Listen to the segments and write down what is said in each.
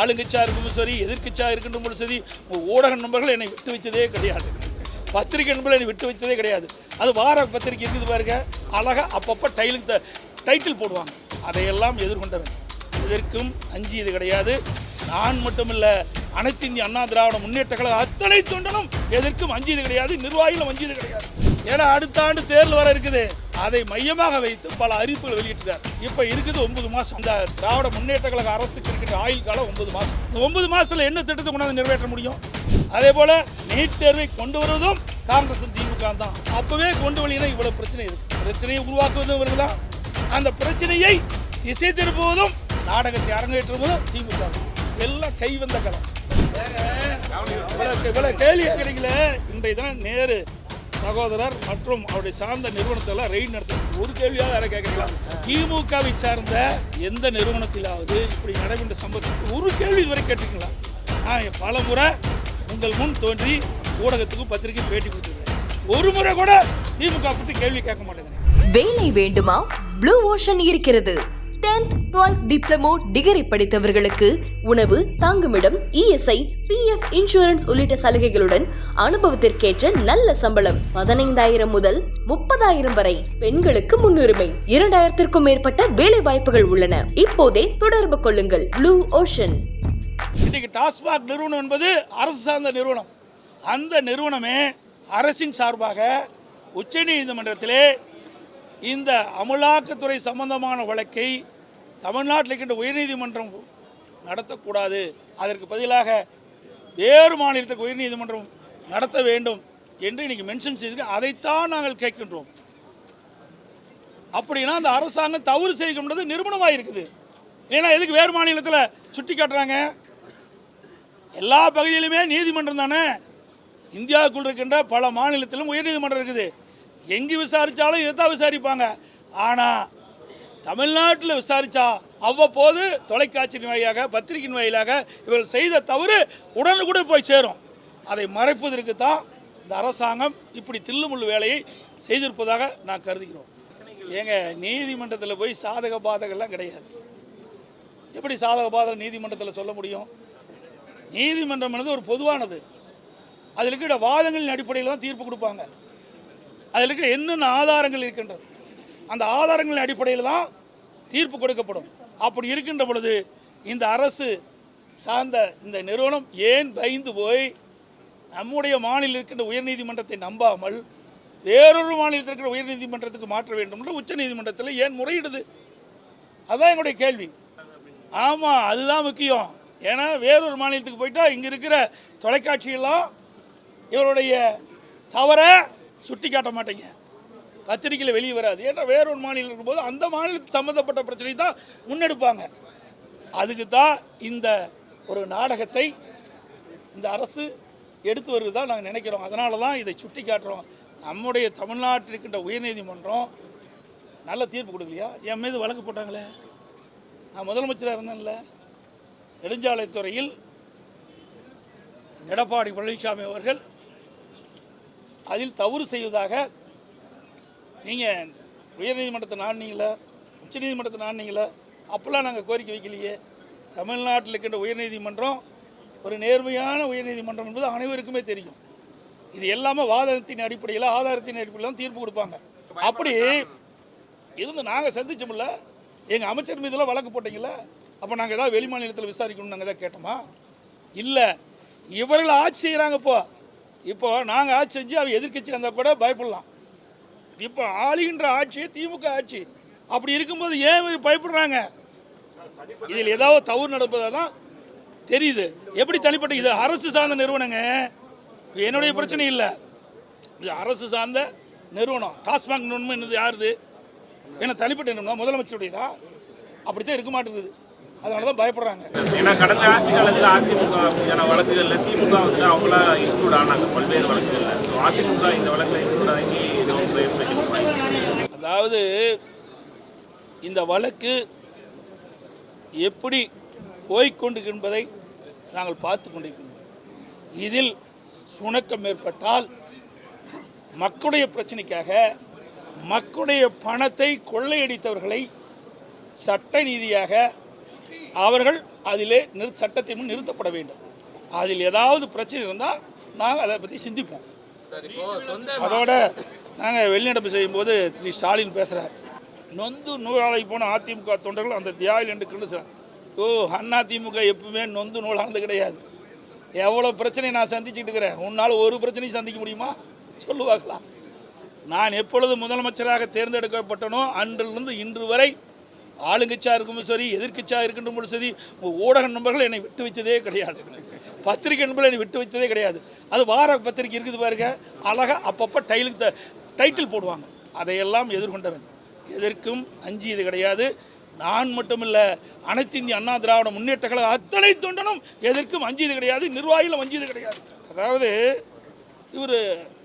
ஆளுங்கட்சியாக இருக்கும் சரி எதிர்கட்சியாக இருக்கின்ற சரி ஊடக நண்பர்கள் என்னை விட்டு வைத்ததே கிடையாது. பத்திரிகை நண்பர்கள் என்னை விட்டு வைத்ததே கிடையாது. அது வார பத்திரிகை இருக்குது பாருங்க அழகாக அப்பப்போ டைலுக்கு த டைட்டில் போடுவாங்க. அதையெல்லாம் எதிர்கொண்டவன். இதற்கும் அஞ்சியது கிடையாது. நான் மட்டுமில்ல அனைத்து இந்திய அண்ணா திராவிட முன்னேற்ற கழக அத்தனை தொண்டனும் எதற்கும் அஞ்சியது கிடையாது நிர்வாகிகளும் அஞ்சியது கிடையாது. ஏன்னா அடுத்த ஆண்டு தேர்தல் வர இருக்குது. அதை மையமாக வைத்து பல அறிவிப்புகள் வெளியிட்டார் இப்போ இருக்குது ஒன்பது மாதம் இந்த திராவிட முன்னேற்ற கழக அரசுக்கு இருக்கிற ஆயுள் காலம் ஒன்பது மாதம் இந்த ஒன்பது மாசத்துல என்ன திட்டத்தை கொண்டாந்து நிறைவேற்ற முடியும்? அதே போல நீட் தேர்வை கொண்டு வருவதும் காங்கிரஸ் திமுக தான். அப்பவே கொண்டு வரலினா இவ்வளவு பிரச்சனை இருக்கு. பிரச்சனையை உருவாக்குவதும் இவர்கள் தான். அந்த பிரச்சனையை திசை திருப்புவதும் நாடகத்தை அரங்கேற்றுவதும் திமுக தான். எல்லாம் கை வந்த களம் இவ்வளவு கேள்வி கேட்குறீங்களே இன்றைய தினம் நேரு சகோதரர் மற்றும் அவருடைய சார்ந்த நிறுவனத்தெல்லாம் ரெய்ட் நடத்த ஒரு கேள்வியாவது யாரை கேட்கலாம் திமுகவை சார்ந்த எந்த நிறுவனத்திலாவது இப்படி நடைபெற்ற சம்பவத்துக்கு ஒரு கேள்வி இதுவரை கேட்டிருக்கீங்களா? நான் பல முறை உங்கள் முன் தோன்றி ஊடகத்துக்கும் பத்திரிகை பேட்டி கொடுத்துருக்கேன் ஒரு முறை கூட திமுக பற்றி கேள்வி கேட்க மாட்டேங்கிறேன் வேலை வேண்டுமா? ப்ளூ ஓஷன் இருக்கிறது. 10th 12th டிப்ளமோ டிகிரி படித்தவர்களுக்கு உணவு தாங்குமிடம் இஎஸ்ஐ பிஎஃப் இன்சூரன்ஸ் உள்ளிட்ட சலுகைகளுடன் அனுபவத்திற்கேற்ற நல்ல சம்பளம் பதினைந்தாயிரம் முதல் முப்பதாயிரம் வரை பெண்களுக்கு முன்னுரிமை. இரண்டாயிரத்திற்கும் மேற்பட்ட வேலை வாய்ப்புகள் உள்ளன. இப்போதே தொடர்பு கொள்ளுங்கள். ப்ளூ ஓஷன் இன்னைக்கு டாஸ்மாக் நிறுவனம் என்பது அரசு சார்ந்த நிறுவனம். அந்த நிறுவனமே அரசின் சார்பாக உச்சநீதிமன்றத்திலே இந்த அமலாக்கத்துறை சம்பந்தமான வழக்கை தமிழ்நாட்டில் இருக்கின்ற உயர்நீதிமன்றம் நடத்தக்கூடாது. அதற்கு பதிலாக வேறு மாநிலத்துக்கு உயர்நீதிமன்றம் நடத்த வேண்டும் என்று இன்னைக்கு மென்ஷன் செய்திருக்கு. அதைத்தான் நாங்கள் கேட்கின்றோம். அப்படின்னா அந்த அரசாங்கம் தவறு செய்கின்றது நிறுவனமாக இருக்குது ஏன்னா எதுக்கு வேறு மாநிலத்தில் சுட்டி காட்டுறாங்க? எல்லா பகுதியிலுமே நீதிமன்றம் தானே? இந்தியாவுக்குள் இருக்கின்ற பல மாநிலத்திலும் உயர்நீதிமன்றம் இருக்குது. எங்கே விசாரித்தாலும் இதைத்தான் விசாரிப்பாங்க. ஆனால் தமிழ்நாட்டில் விசாரித்தா அவ்வப்போது தொலைக்காட்சியின் வாயிலாக பத்திரிகையின் வாயிலாக இவர்கள் செய்த தவறு உடனுக்குடன் போய் சேரும். அதை மறைப்பதற்கு தான் இந்த அரசாங்கம் இப்படி தில்லுமுள்ளு வேலையை செய்திருப்பதாக நான் கருதுகிறோம். ஏங்க நீதிமன்றத்தில் போய் சாதக பாதகெல்லாம் கிடையாது. எப்படி சாதக பாதகம் நீதிமன்றத்தில் சொல்ல முடியும்? நீதிமன்றம் என்பது ஒரு பொதுவானது. அதில் இருக்கிற வாதங்களின் அடிப்படையில் தான் தீர்ப்பு கொடுப்பாங்க. அதில் இருக்கிற என்னென்ன ஆதாரங்கள் இருக்கின்றது? அந்த ஆதாரங்களின் அடிப்படையில் தான் தீர்ப்பு கொடுக்கப்படும். அப்படி இருக்கின்ற பொழுது இந்த அரசு சார்ந்த இந்த நிறுவனம் ஏன் பயந்து போய் நம்முடைய மாநிலம் இருக்கின்ற உயர்நீதிமன்றத்தை நம்பாமல் வேறொரு மாநிலத்தில் இருக்கிற உயர்நீதிமன்றத்துக்கு மாற்ற வேண்டும் என்று உச்சநீதிமன்றத்தில் ஏன் முறையிடுது? அதுதான் எங்களுடைய கேள்வி. ஆமாம் அதுதான் முக்கியம். ஏன்னா வேறொரு மாநிலத்துக்கு போயிட்டால் இங்கே இருக்கிற தொலைக்காட்சியெல்லாம் இவருடைய தவறை சுட்டி காட்ட மாட்டீங்க. பத்திரிகையில் வெளியே வராது. ஏன்னா வேறொரு மாநிலம் இருக்கும்போது அந்த மாநிலத்துக்கு சம்மந்தப்பட்ட பிரச்சனை தான் முன்னெடுப்பாங்க. அதுக்கு தான் இந்த ஒரு நாடகத்தை இந்த அரசு எடுத்து வருவது தான் நாங்கள் நினைக்கிறோம். அதனால தான் இதை சுட்டி காட்டுறோம். நம்முடைய தமிழ்நாட்டில் இருக்கின்ற உயர்நீதிமன்றம் நல்ல தீர்ப்பு கொடுக்கலையா? என் மீது வழக்கு போட்டாங்களே? நான் முதலமைச்சராக இருந்தேன்ல. நெடுஞ்சாலைத்துறையில் எடப்பாடி பழனிசாமி அவர்கள் அதில் தவறு செய்வதாக நீங்கள் உயர்நீதிமன்றத்தை நாடினீங்களா உச்சநீதிமன்றத்தை நாடினீங்களா அப்போல்லாம் நாங்கள் கோரிக்கை வைக்கலையே. தமிழ்நாட்டில் இருக்கின்ற உயர்நீதிமன்றம் ஒரு நேர்மையான உயர்நீதிமன்றம் என்பது அனைவருக்குமே தெரியும். இது எல்லாமே வாதத்தின் அடிப்படையில் ஆதாரத்தின் அடிப்படையில் தான் தீர்ப்பு கொடுப்பாங்க. அப்படி இருந்து நாங்கள் சந்திச்சோம்ல எங்கள் அமைச்சர் மீதெல்லாம் வழக்கு போட்டீங்களா அப்போ நாங்கள் ஏதாவது வெளி மாநிலத்தில் விசாரிக்கணும்னு நாங்கள் ஏதாவது கேட்டோமா? இல்லை. இவர்கள் ஆட்சி செய்கிறாங்க இப்போ. இப்போ நாங்கள் ஆட்சி செஞ்சு அவங்க எதிர்க்கட்சி இருந்தால் கூட பயப்படலாம். இப்போ ஆளுகின்ற ஆட்சி திமுக ஆட்சி. அப்படி இருக்கும்போது ஏன் பயப்படுறாங்க? இதில் ஏதாவது தவறு நடப்பதாக தான் தெரியுது. எப்படி தனிப்பட்ட இது அரசு சார்ந்த நிறுவனங்க. என்னுடைய பிரச்சனை இல்லை. இது அரசு சார்ந்த நிறுவனம். டாஸ்மாக் நிறுவனம் என்னது யாருது? என்ன தனிப்பட்ட நிறுவனம் முதலமைச்சருடையதா? அப்படித்தான் இருக்க மாட்டேங்குது. அதனால தான் பயப்படுறாங்க. ஏன்னா கடந்த ஆட்சி காலத்தில் அதிமுக மீதான வழக்குகள்ல திமுக வந்து அவங்களா இன்க்ளூட் ஆனாங்க பல்வேறு வழக்குகள்ல. ஸோ அதிமுக இந்த வழக்கில் இன்க்ளூட் ஆகி அதாவது இந்த வழக்கு எப்படி போய்க்கொண்டு என்பதை நாங்கள் பார்த்து கொண்டிருக்கின்றோம். இதில் சுணக்கம் ஏற்பட்டால் மக்களுடைய பிரச்சனைக்காக மக்களுடைய பணத்தை கொள்ளையடித்தவர்களை சட்ட நீதியாக அவர்கள் அதிலே நிறு சட்டத்தின் முன் நிறுத்தப்பட வேண்டும். அதில் ஏதாவது பிரச்சனை இருந்தால் நாங்கள் அதை பற்றி சிந்திப்போம். அதோட நாங்கள் வெளிநடப்பு செய்யும்போது திரு ஸ்டாலின் பேசுகிறார் நொந்து நூலாளி போன அதிமுக தொண்டர்கள் அந்த தியாகில் என்று கண்டு ஓ அண்ணா திமுக எப்பவுமே நொந்து நூலானது கிடையாது. எவ்வளோ பிரச்சனை நான் சந்திச்சுட்டு இருக்கிறேன். உன்னால் ஒரு பிரச்சனையும் சந்திக்க முடியுமா? சொல்லுவாங்களா நான் எப்பொழுது முதலமைச்சராக தேர்ந்தெடுக்கப்பட்டனோ அன்றிலிருந்து இன்று வரை ஆளுங்கட்சியாக இருக்கும்போது சரி எதிர்கட்சியாக இருக்கின்ற சரி ஊடக நண்பர்கள் என்னை விட்டு வைத்ததே கிடையாது. பத்திரிகை நண்பர்கள் என்னை விட்டு வைத்ததே கிடையாது. அது வார பத்திரிகை இருக்குது பாருங்க அழகாக அப்பப்போ டைலுக்கு டைட்டில் போடுவாங்க. அதையெல்லாம் எதிர்கொண்டவன். எதற்கும் அஞ்சியது கிடையாது. நான் மட்டுமில்ல அனைத்து இந்திய அண்ணா திராவிட முன்னேற்ற கழக அத்தனை தொண்டனும் எதற்கும் அஞ்சியது கிடையாது நிர்வாகிகளும் அஞ்சியது கிடையாது. அதாவது இவர்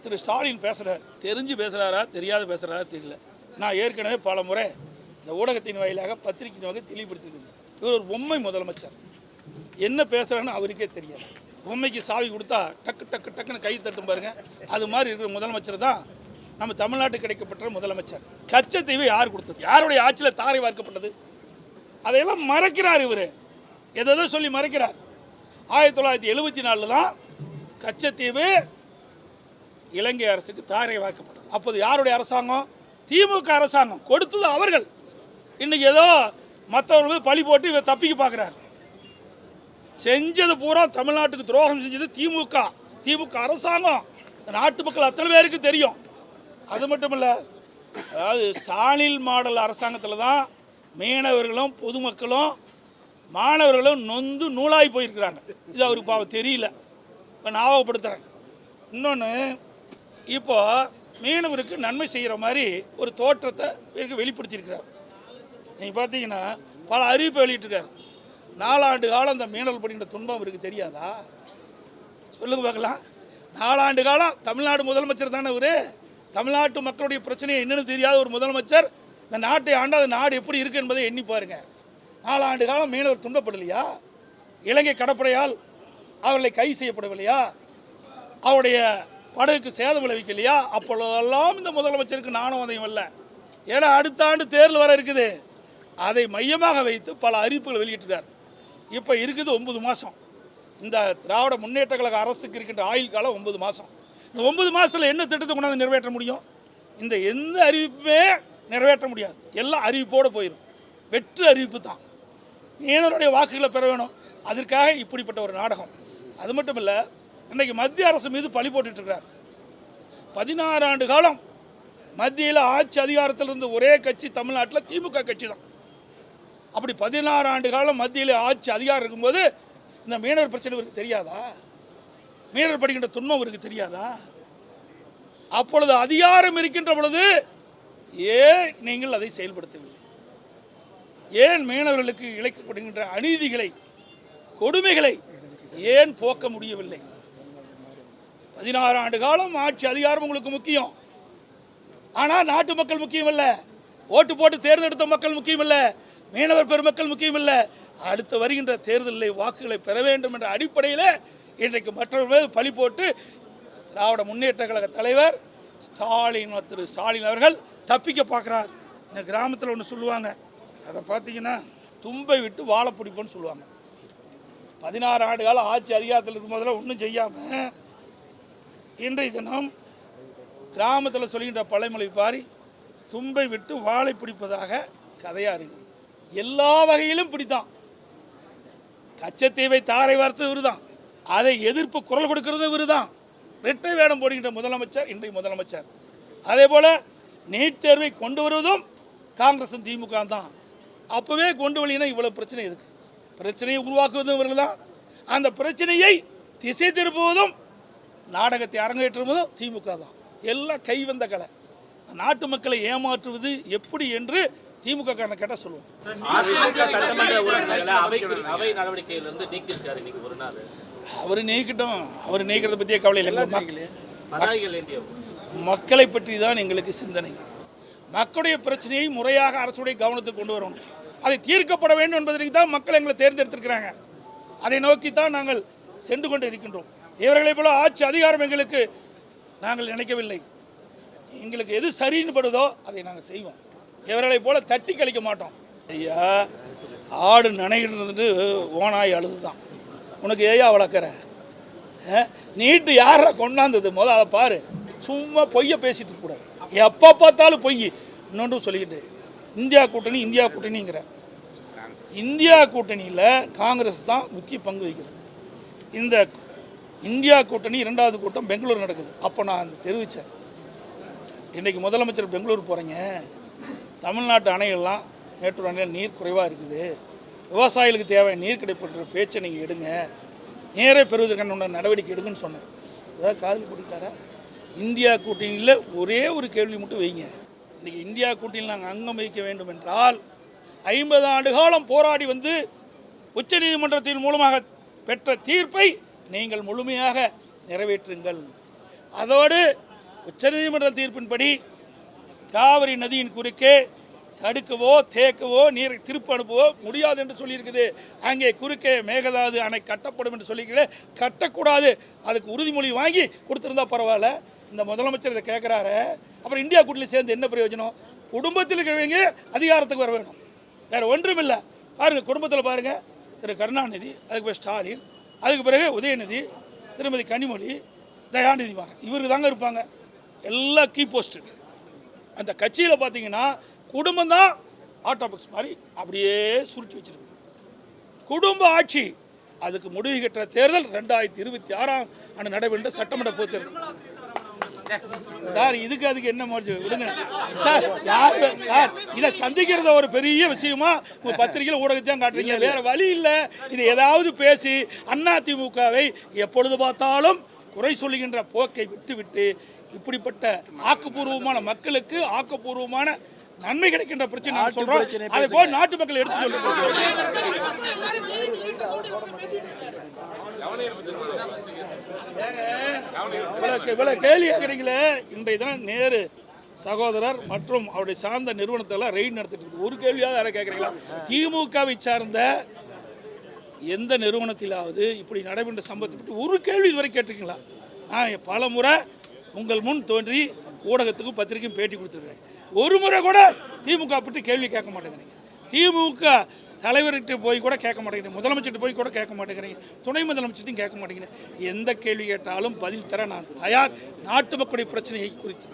திரு ஸ்டாலின் பேசுகிறார் தெரிஞ்சு பேசுகிறாரா தெரியாத பேசுகிறாரா தெரியல. நான் ஏற்கனவே பல முறை இந்த ஊடகத்தின் வாயிலாக பத்திரிகையின் வகை தெளிவுபடுத்திருக்கேன் இவர் ஒரு பொம்மை முதலமைச்சர். என்ன பேசுகிறான்னு அவருக்கே தெரியாது. பொம்மைக்கு சாவி கொடுத்தா டக்கு டக்கு டக்குன்னு கை தட்டும் பாருங்க. அது மாதிரி இருக்கிற முதலமைச்சர் தான் நம்ம தமிழ்நாட்டுக்கு கிடைக்கப்பட்ட முதலமைச்சர். கச்சத்தீவு யார் கொடுத்தது? யாருடைய ஆட்சியில் தாரை வார்க்கப்பட்டது? அதையெல்லாம் மறைக்கிறார் இவர். எதோ சொல்லி மறைக்கிறார். ஆயிரத்தி தொள்ளாயிரத்தி எழுபத்தி நாலில் தான் கச்சத்தீவு இலங்கை அரசுக்கு தாரை வாக்கப்பட்டது அப்போது யாருடைய அரசாங்கம்? திமுக அரசாங்கம். கொடுத்தது அவர்கள். இன்றைக்கி ஏதோ மற்றவர்கள் பழி போட்டு இவர் தப்பிக்க பார்க்குறார். செஞ்சது பூரா தமிழ்நாட்டுக்கு துரோகம் செஞ்சது திமுக. திமுக அரசாங்கம். நாட்டு மக்கள் அத்தனை பேருக்கு தெரியும். அது மட்டும் இல்லை அதாவது ஸ்டாலின் மாடல் அரசாங்கத்தில் தான் மீனவர்களும் பொதுமக்களும் மாணவர்களும் நொந்து நூலாகி போயிருக்கிறாங்க. இது அவருக்கு பாவம் தெரியல. இப்போ ஞாபகப்படுத்துகிறேன் இன்னொன்று இப்போது மீனவருக்கு நன்மை செய்கிற மாதிரி ஒரு தோற்றத்தை வெளிப்படுத்தியிருக்கிறார். நீங்கள் பார்த்தீங்கன்னா பல அறிவிப்பு வெளியிட்டிருக்காரு. நாலாண்டு காலம் அந்த மீனவர் படுகின்ற துன்பம் இவருக்கு தெரியாதா? சொல்லுங்க பார்க்கலாம். நாலாண்டு காலம் தமிழ்நாடு முதலமைச்சர் தானே இவர் தமிழ்நாட்டு மக்களுடைய பிரச்சனையை என்னென்னு தெரியாத ஒரு முதலமைச்சர் இந்த நாட்டை ஆண்டாத நாடு எப்படி இருக்குது என்பதை எண்ணி பாருங்கள் நாலாண்டு காலம் மீனவர் துன்பப்படலையா? இலங்கை கடற்படையால் அவர்களை கைது செய்யப்படவில்லையா? அவருடைய படகுக்கு சேதம் விளைவிக்கலையா? அப்பொழுதெல்லாம் இந்த முதலமைச்சருக்கு நாணம் உதயம் இல்லை. ஏன்னா அடுத்த ஆண்டு தேர்தல் வர இருக்குது. அதை மையமாக வைத்து பல அறிவிப்புகள் வெளியிட்டிருக்கார். இப்போ இருக்குது ஒன்பது மாதம் இந்த திராவிட முன்னேற்ற கழக அரசுக்கு இருக்கின்ற ஆயுள் காலம் ஒன்பது மாதம் இந்த ஒன்பது மாதத்தில் என்ன திட்டத்தை கொண்டாந்து நிறைவேற்ற முடியும்? இந்த எந்த அறிவிப்புமே நிறைவேற்ற முடியாது. எல்லாம் அறிவிப்போடு போயிடும் வெற்று அறிவிப்பு தான். மீனவருடைய வாக்குகளை பெற வேணும். அதற்காக இப்படிப்பட்ட ஒரு நாடகம். அது மட்டும் இல்லை இன்றைக்கி மத்திய அரசு மீது பழி போட்டுட்டு இருக்கிறார் பதினாறு ஆண்டு காலம் மத்தியில் ஆட்சி அதிகாரத்தில் இருந்த ஒரே கட்சி தமிழ்நாட்டில் திமுக கட்சி தான் அப்படி பதினாறு ஆண்டு காலம் மத்தியில் ஆட்சி அதிகாரம் இருக்கும்போது இந்த மீனவர் பிரச்சனை இவருக்கு தெரியாதா? மீனவர் படிக்கின்ற துன்பம் இவருக்கு தெரியாதா? அப்பொழுது அதிகாரம் இருக்கின்ற பொழுது ஏன் நீங்கள் அதை செயல்படுத்தவில்லை? ஏன் மீனவர்களுக்கு இழைக்கப்படுகின்ற அநீதிகளை கொடுமைகளை ஏன் போக்க முடியவில்லை? பதினாறு ஆண்டு காலம் ஆட்சி அதிகாரம் உங்களுக்கு முக்கியம். ஆனால் நாட்டு மக்கள் முக்கியம் இல்லை ஓட்டு போட்டு தேர்ந்தெடுத்த மக்கள் முக்கியம் இல்லை மீனவர் பெருமக்கள் முக்கியமில்ல. அடுத்த அடுத்து வருகின்ற தேர்தலில் வாக்குகளை பெற வேண்டும் என்ற அடிப்படையில் இன்றைக்கு மற்றவர்கள் பழி போட்டு திராவிட முன்னேற்ற கழக தலைவர் ஸ்டாலின் திரு ஸ்டாலின் அவர்கள் தப்பிக்க பார்க்குறார். இந்த கிராமத்தில் ஒன்று சொல்லுவாங்க. அதை பார்த்தீங்கன்னா தும்பை விட்டு வாழை பிடிப்போன்னு சொல்லுவாங்க. பதினாறு ஆண்டு காலம் ஆட்சி அதிகாரத்தில் இருக்கும் போதெல்லாம் ஒன்றும் செய்யாமல் இன்றைய தினம் கிராமத்தில் சொல்கின்ற பழைமொழி பாரி தும்பை விட்டு வாழை பிடிப்பதாக கதையாக இருக்குது எல்லா வகையிலும் பிடித்தான். கச்சத்தீவை தாரை வார்த்து இவருதான் அதை எதிர்ப்பு குரல் கொடுக்கறது இவருதான் ரெட்டை வேடம் போடுகின்ற முதலமைச்சர் இன்றைய முதலமைச்சர். அதே போல் நீட் தேர்வை கொண்டு வருவதும் காங்கிரஸும் திமுக தான். அப்போவே கொண்டு வரலினா இவ்வளோ பிரச்சனை இருக்குது பிரச்சனையை உருவாக்குவதும் இவர்கள் தான் அந்த பிரச்சனையை திசை திருப்புவதும் நாடகத்தை அரங்கேற்றுவதும் திமுக தான். எல்லாம் கைவந்த கலை. நாட்டு மக்களை ஏமாற்றுவது எப்படி என்று திமுக காரனை கேட்டால் சொல்லுவோம் அதிமுக சட்டமன்ற உறுப்பினர்களை அவைக்கு அவை நடவடிக்கையிலிருந்து நீக்கியிருக்காரு இன்னைக்கு ஒரு நாள். அவர் நீக்கட்டும். அவர் நீக்கிறத பற்றியே கவலை இல்லை. மக்களை பற்றி தான் எங்களுக்கு சிந்தனை. மக்களுடைய பிரச்சனையை முறையாக அரசுடைய கவனத்துக்கு கொண்டு வரணும். அதை தீர்க்கப்பட வேண்டும் என்பதற்கு தான் மக்கள் எங்களை தேர்ந்தெடுத்திருக்கிறாங்க. அதை நோக்கி தான் நாங்கள் சென்று கொண்டு இருக்கின்றோம். இவர்களைப் போல ஆட்சி அதிகாரம் எங்களுக்கு நாங்கள் நினைக்கவில்லை. எங்களுக்கு எது சரின்னு படுதோ அதை நாங்கள் செய்வோம். இவர்களை போல தட்டி கழிக்க மாட்டோம். ஐயா ஆடு நனைகிட்டு ஓனாய் அழுது தான் உனக்கு ஏயா வளர்க்குற? நீட்டு யாரை கொண்டாந்தது? முதல் அதை பாரு. சும்மா பொய்ய பேசிட்டு இருக்கக்கூடாது எப்போ பார்த்தாலும் பொய். இன்னொன்றும் சொல்லிக்கிட்டு. இந்தியா கூட்டணி இந்தியா கூட்டணிங்கிற. இந்தியா கூட்டணியில் காங்கிரஸ் தான் முக்கிய பங்கு வகிக்கிறது இந்த இந்தியா கூட்டணி இரண்டாவது கூட்டம் பெங்களூர் நடக்குது. அப்போ நான் அந்த தெரிவித்தேன் இன்றைக்கி முதலமைச்சர் பெங்களூர் போகிறீங்க தமிழ்நாட்டு அணைகள்லாம் மேட்டூர் அணையில் நீர் குறைவாக இருக்குது. விவசாயிகளுக்கு தேவையான நீர் கிடைப்புன்ற பேச்சை நீங்கள் எடுங்க. நேரே பெறுவதற்கான உண்டான நடவடிக்கை எடுங்கன்னு சொன்னேன். ஏதாவது காதல் போட்டுக்கிட்டாரா இந்தியா கூட்டணியில் ஒரே ஒரு கேள்வி மட்டும் வைங்க. இன்றைக்கி இந்தியா கூட்டணியில் நாங்கள் அங்கம் வகிக்க வேண்டும் என்றால் ஐம்பது ஆண்டு காலம் போராடி வந்து உச்சநீதிமன்றத்தின் மூலமாக பெற்ற தீர்ப்பை நீங்கள் முழுமையாக நிறைவேற்றுங்கள். அதோடு உச்சநீதிமன்ற தீர்ப்பின்படி காவிரி நதியின் குறுக்கே தடுக்கவோ தேக்கவோ நீரை திருப்பி அனுப்பவோ முடியாது என்று சொல்லியிருக்குது. அங்கே குறுக்கே மேகதாது அணை கட்டப்படும் என்று சொல்லியிருக்கல கட்டக்கூடாது. அதுக்கு உறுதிமொழி வாங்கி கொடுத்துருந்தா பரவாயில்ல. இந்த முதலமைச்சர் இதை கேட்குறாரு. அப்புறம் இந்தியா கூட்டில் சேர்ந்து என்ன பிரயோஜனம்? குடும்பத்தில் இருக்கிறவங்க அதிகாரத்துக்கு வர வேணும். வேறு ஒன்றும் இல்லை. பாருங்கள் குடும்பத்தில் பாருங்கள் திரு கருணாநிதி அதுக்கு பிறகு ஸ்டாலின் அதுக்கு பிறகு உதயநிதி திருமதி கனிமொழி தயாநிதி மாறன். இவருக்கு தாங்க இருப்பாங்க. எல்லா கீ போஸ்ட்டு. அந்த கட்சியில் பார்த்தீங்கன்னா குடும்பம் தான் ஆட்டோபிக்ஸ் மாதிரி அப்படியே சுருட்டி வச்சிருக்கு குடும்ப ஆட்சி அதுக்கு முடிவு கட்டுற தேர்தல் ரெண்டாயிரத்தி இருபத்தி ஆறாம் ஆண்டு நடைபெற்ற சட்டமன்ற பொது தேர்தல். சார் இதுக்கு அதுக்கு என்ன முடிச்சு விடுங்க. சார் யார்? சார் இதை சந்திக்கிறத ஒரு பெரிய விஷயமா உங்க பத்திரிகையில் ஊடகத்தையும் காட்டுறீங்க. வேற வழி இல்லை. இது ஏதாவது பேசி அண்ணா திமுகவை எப்பொழுது பார்த்தாலும் குறை சொல்லுகின்ற போக்கை விட்டுவிட்டு இப்படிப்பட்ட ஆக்கப்பூர்வமான மக்களுக்கு ஆக்கப்பூர்வமான நன்மை கிடைக்கின்ற பிரச்சனை நான் சொல்றோம் அதை போய் நாட்டு மக்கள் எடுத்து சொல்லுங்க. கேள்வி கேட்குறீங்களே இன்றைய தினம் நேரு சகோதரர் மற்றும் அவருடைய சார்ந்த நிறுவனத்தெல்லாம் ரெய்ட் நடத்திட்டு ஒரு கேள்வியாவது யாரை கேட்குறீங்களா திமுகவை சார்ந்த எந்த நிறுவனத்திலாவது இப்படி நடைபெற்ற சம்பவத்தை பற்றி ஒரு கேள்வி இதுவரை கேட்டிருக்கீங்களா? நான் பல முறை உங்கள் முன் தோன்றி ஊடகத்துக்கும் பத்திரிக்கையும் பேட்டி கொடுத்துருக்கிறேன். ஒரு முறை கூட திமுக பற்றி கேள்வி கேட்க மாட்டேங்கிறீங்க. திமுக தலைவர்கிட்ட போய் கூட கேட்க மாட்டேங்கிறீங்க. முதலமைச்சர்கிட்ட போய் கூட கேட்க மாட்டேங்கிறீங்க. துணை முதலமைச்சர்ட்டையும் கேட்க மாட்டேங்கிறீங்க. எந்த கேள்வி கேட்டாலும் பதில் தர நான் தயார். நாட்டு மக்களுடைய பிரச்சனையை குறித்து.